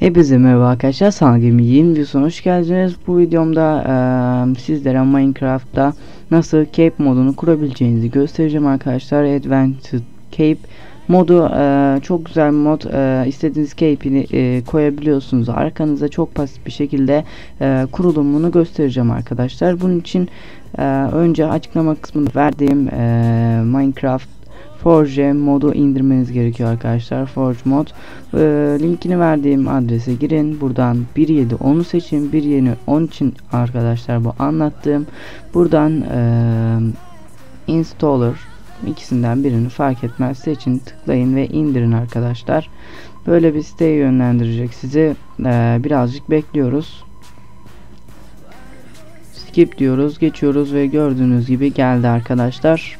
Hepinize merhaba arkadaşlar Sana Gemi yeni videosuna hoş geldiniz. Bu videomda e, sizlere Minecraft'ta nasıl Cape modunu kurabileceğinizi göstereceğim arkadaşlar. Advanced Cape modu e, çok güzel bir mod. E, istediğiniz Cape'ini e, koyabiliyorsunuz. Arkanıza çok basit bir şekilde e, kurulumunu göstereceğim arkadaşlar. Bunun için e, önce açıklama kısmında verdiğim e, Minecraft Forge modu indirmeniz gerekiyor arkadaşlar. Forge mod. E, linkini verdiğim adrese girin. Buradan 1.7.10'u seçin. 1.7.10 için arkadaşlar bu anlattığım. Buradan e, installer ikisinden birini fark etmez seçin tıklayın ve indirin arkadaşlar. Böyle bir siteye yönlendirecek sizi. E, birazcık bekliyoruz. Skip diyoruz, geçiyoruz ve gördüğünüz gibi geldi arkadaşlar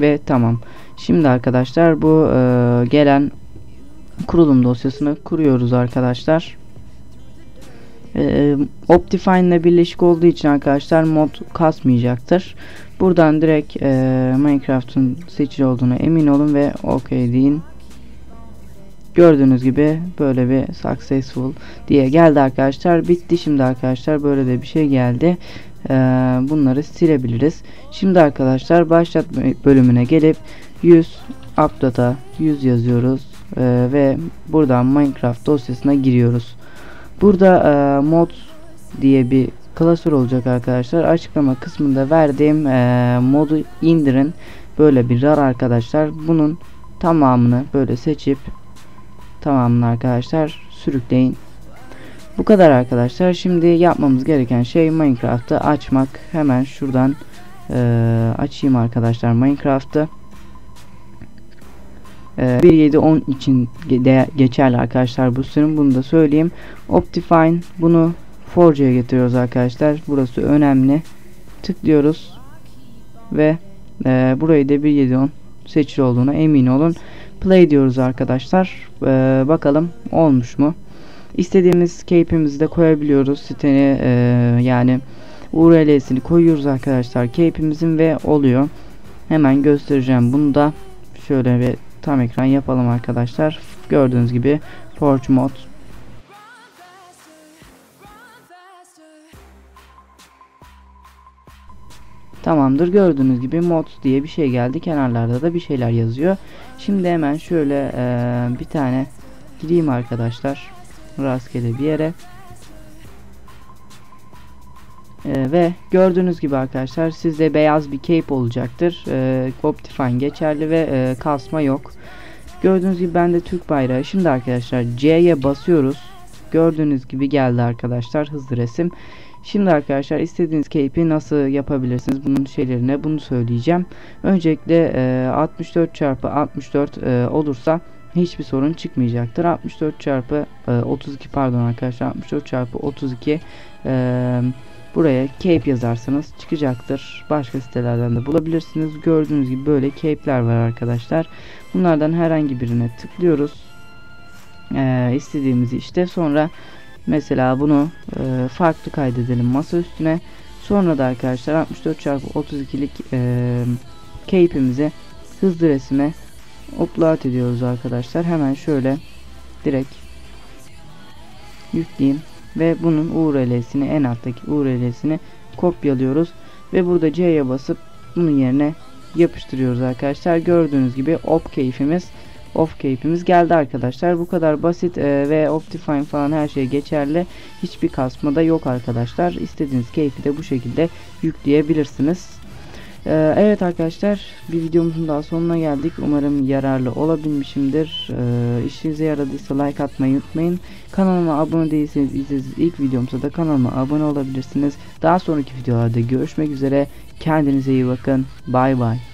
ve tamam. Şimdi arkadaşlar bu e, gelen kurulum dosyasını kuruyoruz arkadaşlar. E, Optifine ile birleşik olduğu için arkadaşlar mod kasmayacaktır. Buradan direkt e, Minecraft'ın seçili olduğunu emin olun ve OK deyin. Gördüğünüz gibi böyle bir successful diye geldi arkadaşlar. Bitti şimdi arkadaşlar böyle de bir şey geldi. Ee, bunları silebiliriz. Şimdi arkadaşlar başlat bölümüne gelip 100 update'a 100 yazıyoruz ee, ve buradan Minecraft dosyasına giriyoruz. Burada e, mod diye bir klasör olacak arkadaşlar. Açıklama kısmında verdiğim e, modu indirin. Böyle bir rar arkadaşlar. Bunun tamamını böyle seçip tamamını arkadaşlar sürükleyin. Bu kadar arkadaşlar. Şimdi yapmamız gereken şey Minecraft'ı açmak. Hemen şuradan e, açayım arkadaşlar Minecraft'ı. E, 1.7.10 için de geçerli arkadaşlar bu sürüm. Bunu da söyleyeyim. Optifine bunu Forge'ye getiriyoruz arkadaşlar. Burası önemli. Tıklıyoruz. Ve e, burayı da 1.7.10 seçili olduğuna emin olun. Play diyoruz arkadaşlar. E, bakalım olmuş mu? İstediğimiz cape'imizi de koyabiliyoruz. Siteni e, yani URL'sini koyuyoruz arkadaşlar cape'imizin ve oluyor. Hemen göstereceğim bunu da. Şöyle bir tam ekran yapalım arkadaşlar. Gördüğünüz gibi Forge mod Tamamdır gördüğünüz gibi mod diye bir şey geldi kenarlarda da bir şeyler yazıyor şimdi hemen şöyle e, bir tane gireyim arkadaşlar rastgele bir yere. Ee, ve gördüğünüz gibi arkadaşlar sizde beyaz bir cape olacaktır. Ee, Optifine geçerli ve e, kasma yok. Gördüğünüz gibi bende Türk bayrağı. Şimdi arkadaşlar C'ye basıyoruz. Gördüğünüz gibi geldi arkadaşlar hızlı resim. Şimdi arkadaşlar istediğiniz cape'i nasıl yapabilirsiniz? Bunun şeylerine bunu söyleyeceğim. Öncelikle e, 64 çarpı 64 e, olursa hiçbir sorun çıkmayacaktır. 64 çarpı e, 32 pardon arkadaşlar 64 çarpı 32 e, buraya cape yazarsanız çıkacaktır. Başka sitelerden de bulabilirsiniz. Gördüğünüz gibi böyle cape'ler var arkadaşlar. Bunlardan herhangi birine tıklıyoruz. E, istediğimizi işte sonra mesela bunu e, farklı kaydedelim masa üstüne. Sonra da arkadaşlar 64 çarpı 32'lik e, cape'imizi hızlı resime upload ediyoruz arkadaşlar. Hemen şöyle direkt yükleyeyim ve bunun URL'sini en alttaki URL'sini kopyalıyoruz ve burada C'ye basıp bunun yerine yapıştırıyoruz arkadaşlar. Gördüğünüz gibi op keyfimiz off keyfimiz geldi arkadaşlar. Bu kadar basit e, ve Optifine falan her şey geçerli. Hiçbir kasma da yok arkadaşlar. İstediğiniz keyfi de bu şekilde yükleyebilirsiniz. Ee, evet arkadaşlar bir videomuzun daha sonuna geldik. Umarım yararlı olabilmişimdir. Ee, işinize yaradıysa like atmayı unutmayın. Kanalıma abone değilseniz izlediğiniz ilk videomsa da kanalıma abone olabilirsiniz. Daha sonraki videolarda görüşmek üzere. Kendinize iyi bakın. Bay bay.